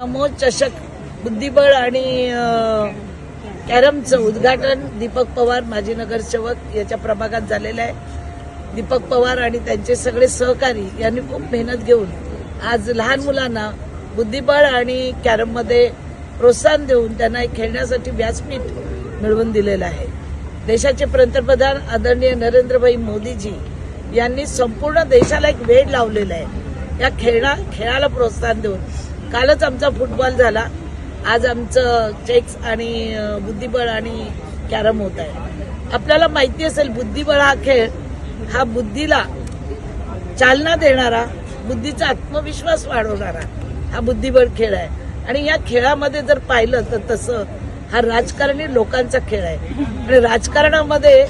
नमो चषक बुद्धिबळ आणि कॅरमचं उद्घाटन दीपक पवार माजी नगरसेवक याच्या प्रभागात झालेलं आहे. दीपक पवार आणि त्यांचे सगळे सहकारी यांनी खूप मेहनत घेऊन आज लहान मुलांना बुद्धिबळ आणि कॅरममध्ये प्रोत्साहन देऊन त्यांना एक खेळण्यासाठी व्यासपीठ मिळवून दिलेलं आहे. देशाचे पंतप्रधान आदरणीय नरेंद्रभाई मोदीजी यांनी संपूर्ण देशाला एक वेळ लावलेला आहे. या खेळा खेळाला प्रोत्साहन देऊन कालच आमचा फुटबॉल झाला. आज आमचं चेक्स आणि बुद्धिबळ आणि कॅरम होत आहे. आपल्याला माहिती असेल बुद्धिबळ हा खेळ हा बुद्धीला चालना देणारा बुद्धीचा आत्मविश्वास वाढवणारा हा बुद्धिबळ खेळ आहे. आणि या खेळामध्ये जर पाहिलं तर तसं हा राजकारणी लोकांचा खेळ आहे. आणि राजकारणामध्ये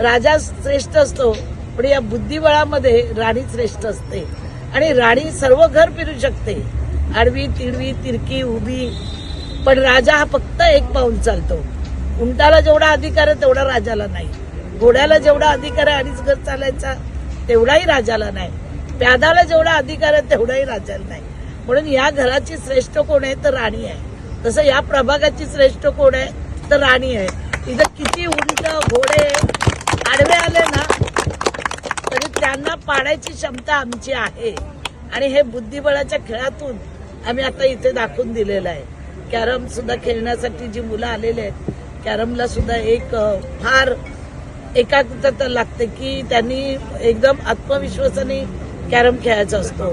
राजा श्रेष्ठ असतो पण या बुद्धिबळामध्ये राणी श्रेष्ठ असते. आणि राणी सर्व घर फिरू शकते. आडवी तिडवी तिरकी उभी. पण राजा हा फक्त एक पाऊल चालतो. उंटाला जेवढा अधिकार आहे तेवढा राजाला नाही. घोड्याला जेवढा अधिकार आहे अडीच घर चालायचा तेवढाही राजाला नाही. प्यादाला जेवढा अधिकार आहे तेवढाही राजाला नाही. म्हणून या घराची श्रेष्ठ कोण आहे तर राणी आहे. तसं या प्रभागाची श्रेष्ठ कोण आहे तर राणी आहे. इथं किती उंट घोडे आडवे आले ना तरी त्यांना पाडायची क्षमता आमची आहे. आणि हे बुद्धिबळाच्या खेळातून आम्ही आता इथे दाखवून दिलेलं आहे. कॅरम सुद्धा खेळण्यासाठी जी मुलं आलेले आहेत कॅरमला सुद्धा एक फार एकाग्रता लागते की त्यांनी एकदम आत्मविश्वासाने कॅरम खेळायचा असतो.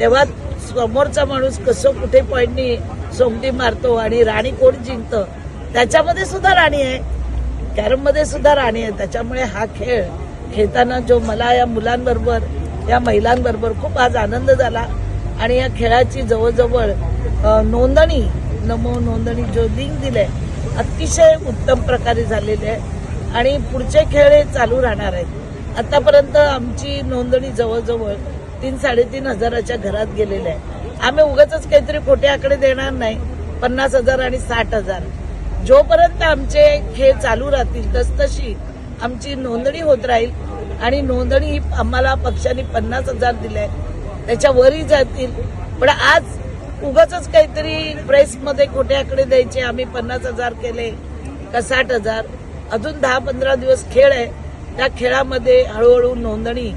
तेव्हा समोरचा माणूस कसं कुठे पॉईंटनी सोंगटी मारतो आणि राणी कोण जिंकतं त्याच्यामध्ये सुद्धा राणी आहे. कॅरममध्ये सुद्धा राणी आहे. त्याच्यामुळे हा खेळ खेळताना जो मला या मुलांबरोबर या महिलांबरोबर खूप आज आनंद झाला. आणि या खेळाची जवळजवळ नोंदणी नमो नोंदणी जो लिंक दिलंय अतिशय उत्तम प्रकारे झालेले आहे. आणि पुढचे खेळ हे चालू राहणार आहेत. आतापर्यंत आमची नोंदणी जवळजवळ तीन साडेतीन हजाराच्या घरात गेलेली आहे. आम्ही उगाच काहीतरी खोटे आकडे देणार नाही पन्नास हजार आणि साठ हजार. जोपर्यंत आमचे खेळ चालू राहतील तसतशी आमची नोंदणी होत राहील. आणि नोंदणी ही आम्हाला पक्षाने पन्नास हजार त्याच्या वरही जातील. पण आज उगाच काहीतरी प्रेसमध्ये खोटे द्यायचे. आम्ही पन्नास हजार केले का साठ हजार. अजून दहा पंधरा दिवस खेळ आहे. त्या खेळामध्ये हळूहळू नोंदणी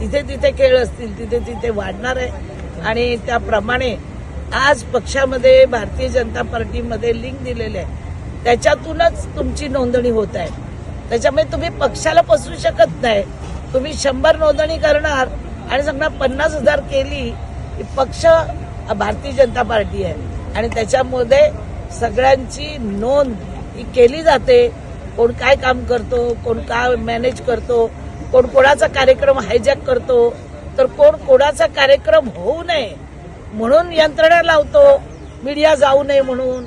तिथे तिथे खेळ असतील तिथे तिथे वाढणार आहे. आणि त्याप्रमाणे आज पक्षामध्ये भारतीय जनता पार्टीमध्ये लिंक दिलेले आहे त्याच्यातूनच तुमची नोंदणी होत आहे. त्याच्यामुळे तुम्ही पक्षाला पसरू शकत नाही. तुम्ही शंभर नोंदणी करणार आणि समजा पन्नास हजार केली की पक्ष भारतीय जनता पार्टी आहे. आणि त्याच्यामध्ये सगळ्यांची नोंद ही केली जाते. कोण काय काम करतो कोण काय मॅनेज करतो कोण कोणाचा कार्यक्रम हायजॅक करतो तर कोण कोणाचा कार्यक्रम होऊ नये म्हणून यंत्रणा लावतो मीडिया जाऊ नये म्हणून.